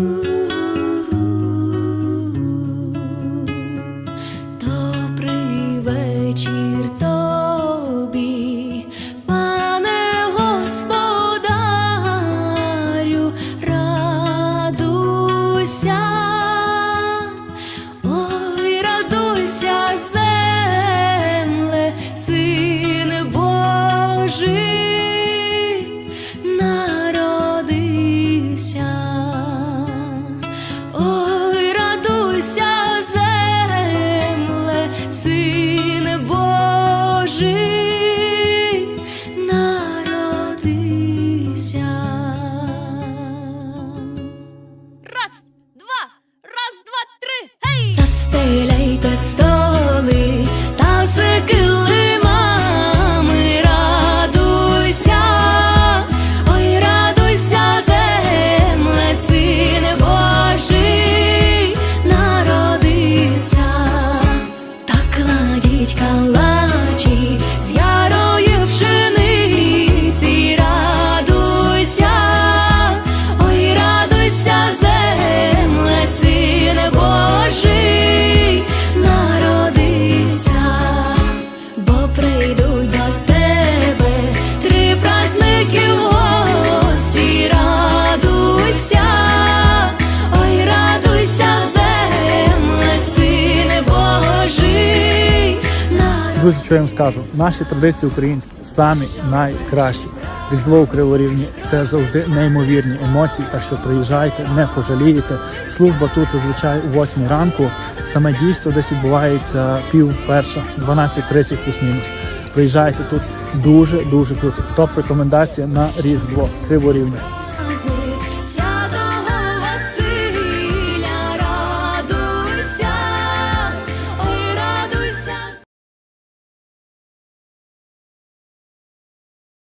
Ooh. Друзі, що я вам скажу? Наші традиції українські самі найкращі. Різдво у Криворівні це завжди неймовірні емоції. Так що приїжджайте, не пожалієте. Служба тут зазвичай о 8 ранку. Саме дійство десь відбувається пів перша, 12.30 плюс-мінус. Приїжджайте тут дуже дуже круто. Топ рекомендація на Різдво Криворівня.